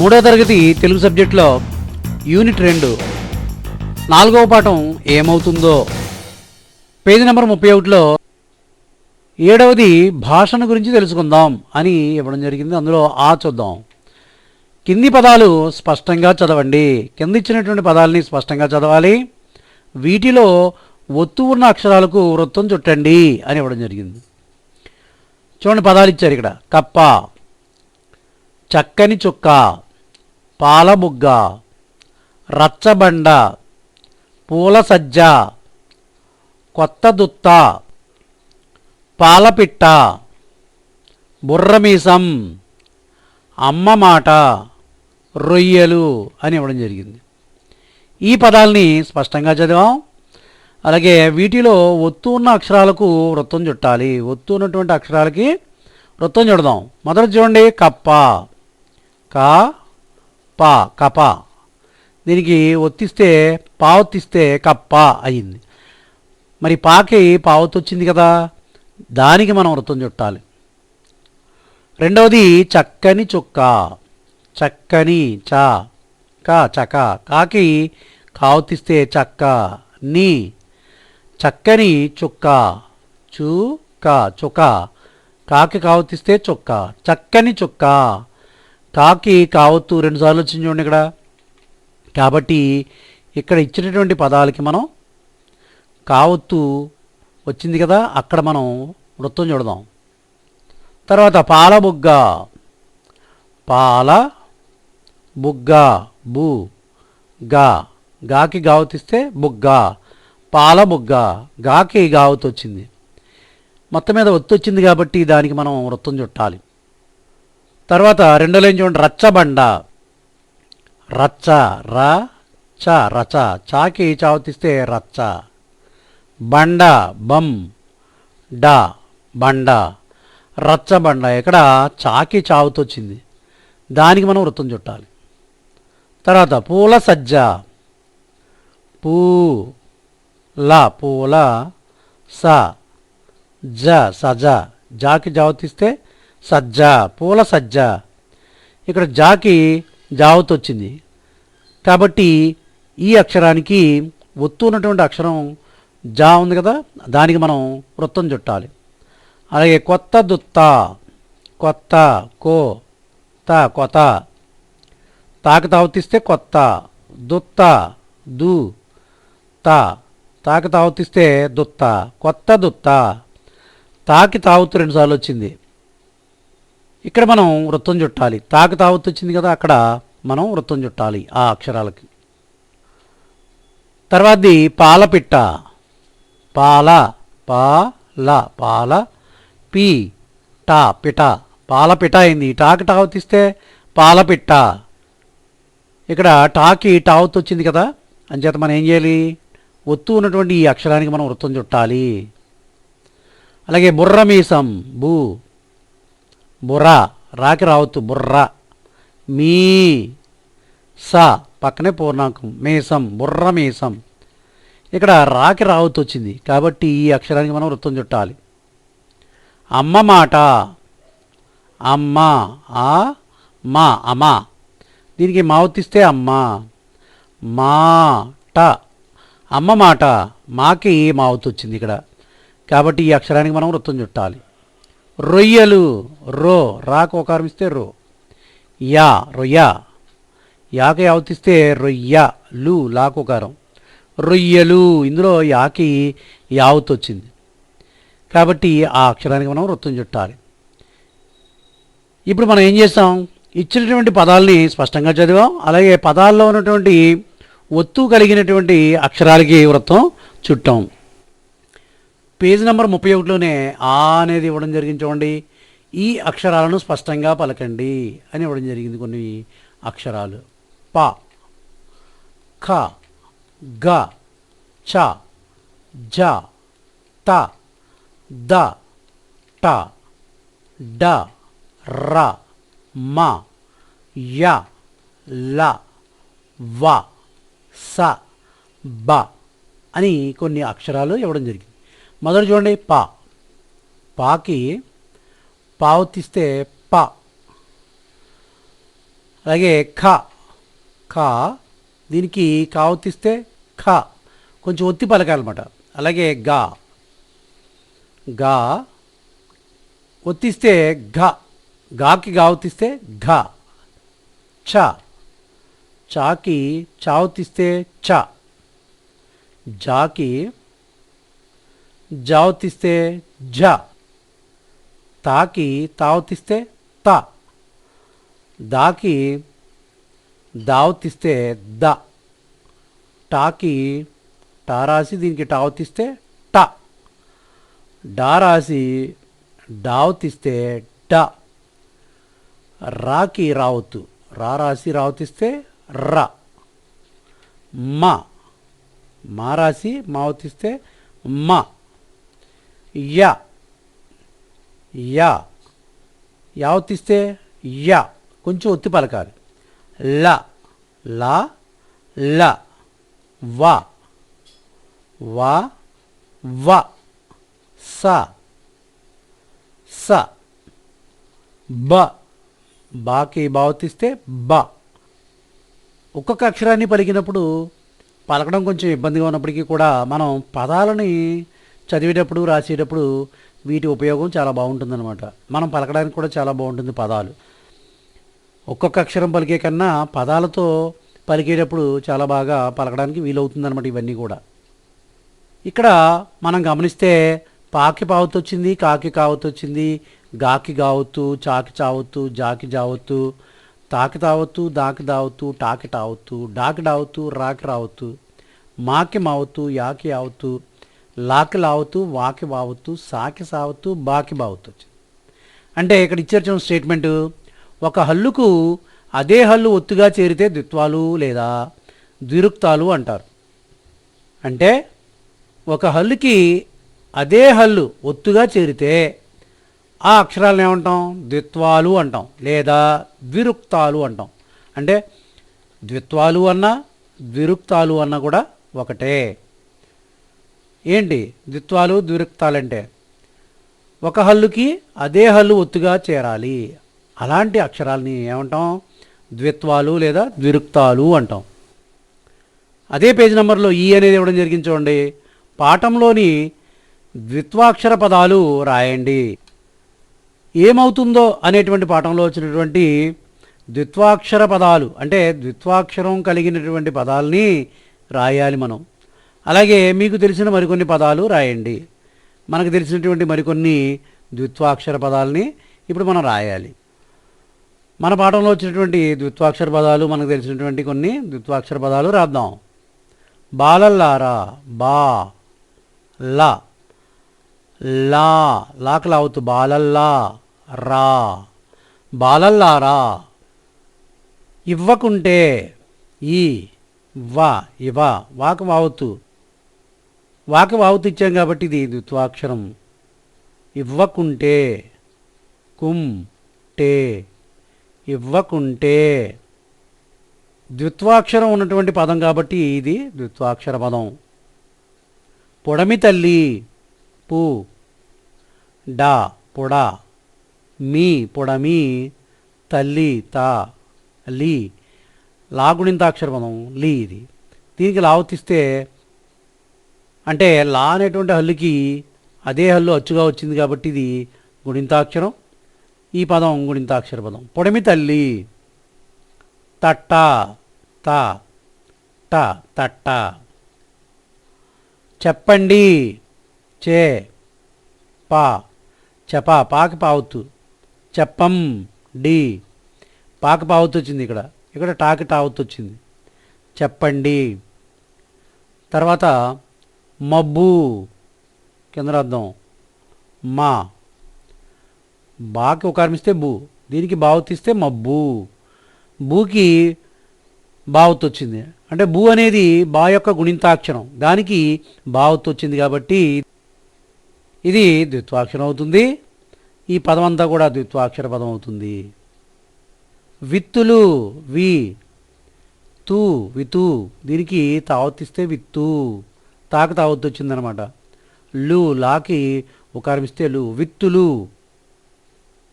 మూడో తరగతి తెలుగు సబ్జెక్టులో యూనిట్ రెండు. నాలుగవ పాఠం ఏమవుతుందో. పేజీ నెంబర్ ముప్పై ఒకటిలో ఏడవది భాషను గురించి తెలుసుకుందాం అని ఇవ్వడం జరిగింది. అందులో ఆ చూద్దాం. కింది పదాలు స్పష్టంగా చదవండి. కింద ఇచ్చినటువంటి పదాలని స్పష్టంగా చదవాలి. వీటిలో ఒత్తు ఉన్న అక్షరాలకు వృత్తం చుట్టండి అని ఇవ్వడం జరిగింది. చూడండి పదాలు ఇచ్చారు ఇక్కడ. కప్ప చక్కని చుక్క పాలబుగ్గ రచ్చబండ పూల సజ్జ కొత్త దుత్త పాలపిట్ట బుర్రమీసం అమ్మ మాట రొయ్యలు అని ఇవ్వడం జరిగింది. ఈ పదాలని స్పష్టంగా చదివాం. అలాగే వీటిలో ఒత్తు ఉన్న అక్షరాలకు వృత్తం చుట్టాలి. ఒత్తు ఉన్నటువంటి అక్షరాలకి వృత్తం చుడదాం. మొదట చూడండి కప్ప కా పా కప. దీనికి ఒత్తిస్తే పావొత్తిస్తే కప్ప అయింది. మరి పాకి పావత్ వచ్చింది కదా దానికి మనం వృత్తం చుట్టాలి. రెండవది చక్కని చుక్క చక్కని చ కా చక. కాకి కావతిస్తే చక్క నీ. చక్కని చుక్క చుక్క చుక్క కాకి కావతిస్తే చుక్క చక్కని చుక్క. కాకి కావత్తు రెండుసార్లు వచ్చింది చూడండి ఇక్కడ. కాబట్టి ఇక్కడ ఇచ్చినటువంటి పదాలకి మనం కావత్తు వచ్చింది కదా అక్కడ మనం వృత్తం చూడదాం. తర్వాత పాల బుగ్గ పాల బుగ్గ బు గా. గాకి గావతిస్తే బుగ్గ. పాల బుగ్గ గాకి గావతు వచ్చింది మొత్తం మీద ఒత్తు వచ్చింది కాబట్టి దానికి మనం వృత్తం చుట్టాలి. తర్వాత రెండో లైన్ చూడండి. రచ్చబండ. రచ్చ ర చ రచ. చాకి చావతిస్తే రచ్చ. బండ బం. డ బండ. రచ్చబండ. ఇక్కడ చాకి చావుతొచ్చింది దానికి మనం వృత్తం చుట్టాలి. తర్వాత పూల సజ్జ. పూ ల పూల స జ సజ. జాకి జావతిస్తే సజ్జ పూల సజ్జ. ఇక్కడ జాకి జావత్ వచ్చింది. కాబట్టి ఈ అక్షరానికి ఒత్తు ఉన్నటువంటి అక్షరం జా ఉంది కదా దానికి మనం వృత్తం చుట్టాలి. అలాగే కొత్త దుత్త కొత్త కో త కొత. తాకి తావతిస్తే కొత్త దుత్త దు త. తాకి తావతిస్తే దుత్త కొత్త దుత్త. తాకి తావుతు రెండుసార్లు వచ్చింది. ఇక్కడ మనం వృత్తం చుట్టాలి. తాకు తావత్తు వచ్చింది కదా అక్కడ మనం వృత్తం చుట్టాలి ఆ అక్షరాలకి. తర్వాతది పాలపిట్ట. పాల పాల పాల పి టా పిట. పాలపిట అయింది. టాకు టావతిస్తే పాలపిట్ట. ఇక్కడ టాకి టావత్ వచ్చింది కదా అంచేత మనం ఏం చేయాలి? ఒత్తు ఉన్నటువంటి ఈ అక్షరానికి మనం వృత్తం చుట్టాలి. అలాగే బుర్ర మీసం బుర్ర. రాకి రావద్దు బుర్ర. మీ స పక్కనే పూర్ణాంకం. మీసం బుర్ర మీసం. ఇక్కడ రాకి రావత్ వచ్చింది. కాబట్టి ఈ అక్షరానికి మనం వృత్తం చుట్టాలి. అమ్మ మాట. అమ్మ ఆ మా అమ్మ దీనికి మావతిస్తే అమ్మ. మాట అమ్మ మాట. మాకి మావత్ వచ్చింది ఇక్కడ. కాబట్టి ఈ అక్షరానికి మనం వృత్తం చుట్టాలి. రొయ్యలు. రో రాకు ఒక ఇస్తే రో. యా రొయ్య. యాకి అవతిస్తే రొయ్య లు లాకోకారం రొయ్యలు ఇందులో యాకి యావత్ వచ్చింది. కాబట్టి ఆ అక్షరానికి మనం వృత్తం చుట్టాలి. ఇప్పుడు మనం ఏం చేస్తాం? ఇచ్చినటువంటి పదాలని స్పష్టంగా చదివాం. అలాగే పదాల్లో ఉన్నటువంటి ఒత్తు కలిగినటువంటి అక్షరాలకి వృత్తం చుట్టాం. పేజ్ నెంబర్ ముప్పై ఒకటిలోనే ఆ అనేది ఇవ్వడం జరిగింది చూడండి. ఈ అక్షరాలను స్పష్టంగా పలకండి అని ఇవ్వడం జరిగింది కొన్ని అక్షరాలు. ప ఖ గ చ జ త ద ట డ ర మ య ల వ స బ అని కొన్ని అక్షరాలు ఇవ్వడం జరిగింది. మొదటి చూడండి పా. పాకి పావతిస్తే ప. అలాగే ఖ. ఖ. దీనికి కావుతిస్తే ఖ. కొంచెం ఒత్తి పలకాలన్నమాట. అలాగే గా. గా. ఒత్తిస్తే ఘ. గాకి గావుతిస్తే ఘ. చ. చాకి చావతిస్తే చ. జాకి జావతిస్తే జ తాకి తావతిస్తే త దాకి దావతిస్తే ద టాకి టా రాసి దీనికి టావతిస్తే ట డా రాసి డావతిస్తే డ రాకి రావత్తు రా రాసి రావతిస్తే ర మ మా రాసి మావతిస్తే మ. య. యా. యావతిస్తే యా. కొంచెం ఒత్తి పలకాలి. ల. లా. ల. వ. వ. వ. స. స. బ. బాకి బావతిస్తే బ. ఒక్కొక్క అక్షరాన్ని పలికినప్పుడు పలకడం కొంచెం ఇబ్బందిగా ఉన్నప్పటికీ కూడా మనం పదాలని చదివేటప్పుడు రాసేటప్పుడు వీటి ఉపయోగం చాలా బాగుంటుందన్నమాట. మనం పలకడానికి కూడా చాలా బాగుంటుంది పదాలు. ఒక్కొక్క అక్షరం పలికే కన్నా పదాలతో పలికేటప్పుడు చాలా బాగా పలకడానికి వీలవుతుందన్నమాట ఇవన్నీ కూడా. ఇక్కడ మనం గమనిస్తే పాకి పావత్తు వచ్చింది కాకి కావత్తు వచ్చింది గాకి గావత్తు చాకి చావత్తు జాకి జావత్తు తాకి తావత్తు దాకి దావత్తు టాకి టావత్తు డాకి డావత్తు రాకి రావత్తు మాకి మావత్తు యాకి యావత్తు లాకి లావుతూ వాకి వావత్తు సాకి సావుతూ బాకి బావుతూ వచ్చింది. అంటే ఇక్కడ ఇచ్చారు స్టేట్మెంటు ఒక హల్లుకు అదే హల్లు ఒత్తుగా చేరితే ద్విత్వాలు లేదా ద్విరుక్తాలు అంటారు. అంటే ఒక హల్లుకి అదే హల్లు ఒత్తుగా చేరితే ఆ అక్షరాలను ఏమంటాం? ద్విత్వాలు అంటాం లేదా ద్విరుక్తాలు అంటాం. అంటే ద్విత్వాలు అన్నా ద్విరుక్తాలు అన్నా కూడా ఒకటే. ఏంటి? ద్విత్వాలు ద్విరుక్తాలంటే ఒక హల్లుకి అదే హల్లు ఒత్తుగా చేరాలి. అలాంటి అక్షరాలని ఏమంటాం? ద్విత్వాలు లేదా ద్విరుక్తాలు అంటాం. అదే పేజ్ నెంబర్లో ఈ అనేది ఇవ్వడం జరిగింది చూడండి. పాఠంలోని ద్విత్వాక్షర పదాలు రాయండి. ఏమవుతుందో అనేటువంటి పాఠంలో వచ్చినటువంటి ద్విత్వాక్షర పదాలు అంటే ద్విత్వాక్షరం కలిగినటువంటి పదాలని రాయాలి మనం. అలాగే మీకు తెలిసిన మరికొన్ని పదాలు రాయండి. మనకు తెలిసినటువంటి మరికొన్ని ద్విత్వాక్షర పదాలని ఇప్పుడు మనం రాయాలి. మన పాఠంలో వచ్చినటువంటి ద్విత్వాక్షర పదాలు మనకు తెలిసినటువంటి కొన్ని ద్విత్వాక్షర పదాలు రాద్దాం. బాలల్లారా బా లా. లా లాకు లావుతూ బాలల్లా రా. బాలల్లారా ఇవ్వకుంటే ఈ వా ఇవ వాకు వావుతూ వాకి వావుతిచ్చాం ఇచ్చాం కాబట్టి ఇది ద్విత్వాక్షరం. ఇవ్వకుంటే కుం టే. ఇవ్వకుంటే ద్విత్వాక్షరం ఉన్నటువంటి పదం కాబట్టి ఇది ద్విత్వాక్షర పదం పొడమి తల్లి పు డా పొడ మీ పొడమి తల్లి తా లీ. లాగుణింతాక్షర పదం లీ ఇది. దీనికి లావతిస్తే అంటే లా అనేటువంటి హల్లుకి అదే హల్లు అచ్చుగా వచ్చింది కాబట్టి ఇది గుణింతాక్షరం ఈ పదం గుణింతాక్షర పదం. పొడమి తల్లి. తట్ట త ట తట్ట చెప్పండి. చే పా. చపా పాకి పావుతు. చెప్పం డి. పాకి పావుతు వచ్చింది ఇక్కడ. ఇక్కడ టాకి టావుతు వచ్చింది. చెప్పండి. తర్వాత మబ్బు. కింద అర్థం మా. బాకి ఉకారమిస్తే బూ. దీనికి బావుతిస్తే మబ్బు. బూకి బావత్ వచ్చింది. అంటే బూ అనేది బా యొక్క గుణింతాక్షరం. దానికి బావత్ వచ్చింది కాబట్టి ఇది ద్విత్వాక్షరం అవుతుంది. ఈ పదం అంతా కూడా ద్విత్వాక్షర పదం అవుతుంది. విత్తులు వి. తూ వితు. దీనికి తావత్తిస్తే విత్తు. తాకు తావద్దు వచ్చిందనమాట లు లాకి ఉకారమిస్తే లు విత్తులు.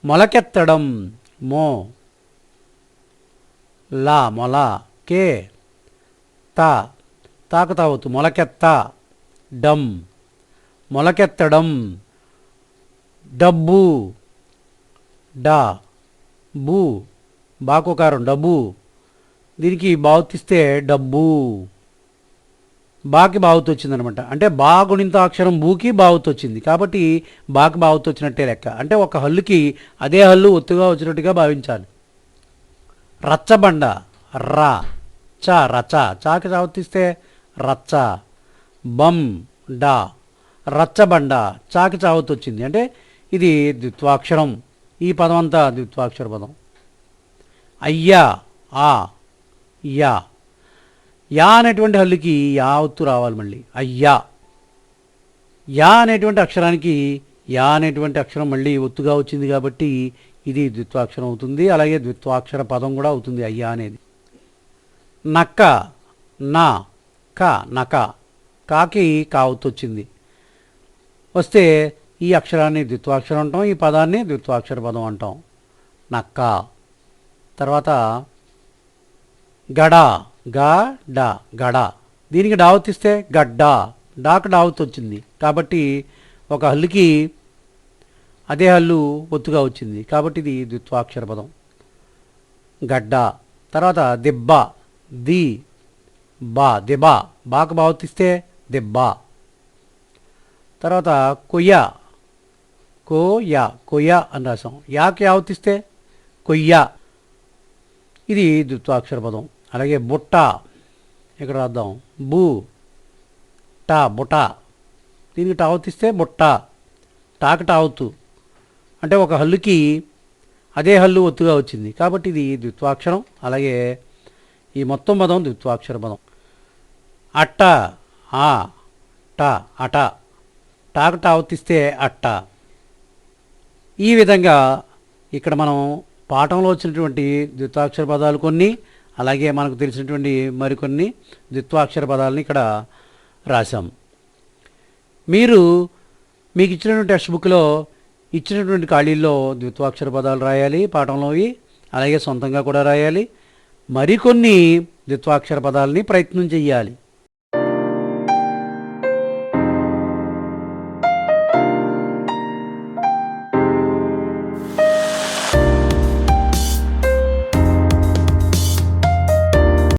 మొలకెత్తడం మో. లా మొల కే. తా తాకతావతు మొలకెత్త. డమ్ మొలకెత్తడం డబ్బు. డా బూ. బాకోకారం డబ్బు. దీనికి బావుతిస్తే డబ్బు. బాకి బావుతు వచ్చిందనమాట. అంటే బా గుణింత అక్షరం బూకి బావుతు వచ్చింది. కాబట్టి బాకి బావుతు వచ్చినట్టే లెక్క. అంటే ఒక హల్లుకి అదే హల్లు ఒత్తుగా వచ్చినట్టుగా భావించాలి. రచ్చబండ రా చ రచ. చాకి చావతిస్తే రచ్చ. బం డా. రచ్చబండ చాకి చావతు వచ్చింది. అంటే ఇది ద్విత్వాక్షరం. ఈ పదం అంతా ద్విత్వాక్షర పదం. అయ్యా ఆ యా. యా అనేటువంటి హల్లుకి యా ఒత్తు రావాలి మళ్ళీ. అయ్యా. యా అనేటువంటి అక్షరానికి యా అనేటువంటి అక్షరం మళ్ళీ ఒత్తుగా వచ్చింది కాబట్టి ఇది ద్విత్వాక్షరం అవుతుంది. అలాగే ద్విత్వాక్షర పదం కూడా అవుతుంది అయ్యా అనేది. నక్క నా క నక కాకి కావత్తు వచ్చింది. వస్తే ఈ అక్షరాన్ని ద్విత్వాక్షరం అంటాం ఈ పదాన్ని ద్విత్వాక్షర పదం అంటాం. నక్క. తర్వాత గడ. గా డా గడ. దీనికి డావతిస్తే గడ్డ. డాకు డావత్ వచ్చింది. కాబట్టి ఒక హల్లుకి అదే హల్లు ఒత్తుగా వచ్చింది. కాబట్టి ఇది ద్విత్వాక్షర పదం. గడ్డ. తర్వాత దెబ్బ. ది బా దెబ్బ బాకు బావతిస్తే దెబ్బ. తర్వాత కొయ్య. కోయ కొయ్య అని రాసాం యాకి ఆవతిస్తే కొయ్య. ఇది ద్విత్వాక్షర పదం. అలాగే బుట్ట. ఇక్కడ రాద్దాం. బు. టా బుట. దీనికి టావుతిస్తే బుట్ట. టాక టావుతు అంటే ఒక హల్లుకి అదే హల్లు ఒత్తుగా వచ్చింది. కాబట్టి ఇది ద్విత్వాక్షరం అలాగే ఈ మొత్తం పదం ద్విత్వాక్షర పదం. అట్ట ఆ ట అట. టాక టావుతిస్తే అట్ట. ఈ విధంగా ఇక్కడ మనం పాఠంలో వచ్చినటువంటి ద్విత్వాక్షర పదాలు కొన్ని అలాగే మనకు తెలిసినటువంటి మరికొన్ని ద్విత్వాక్షర పదాలని ఇక్కడ రాశాం. మీరు మీకు ఇచ్చినటువంటి టెక్స్ట్ బుక్లో ఇచ్చినటువంటి ఖాళీల్లో ద్విత్వాక్షర పదాలు రాయాలి పాఠంలోవి అలాగే సొంతంగా కూడా రాయాలి. మరికొన్ని ద్విత్వాక్షర పదాలని ప్రయత్నం చేయాలి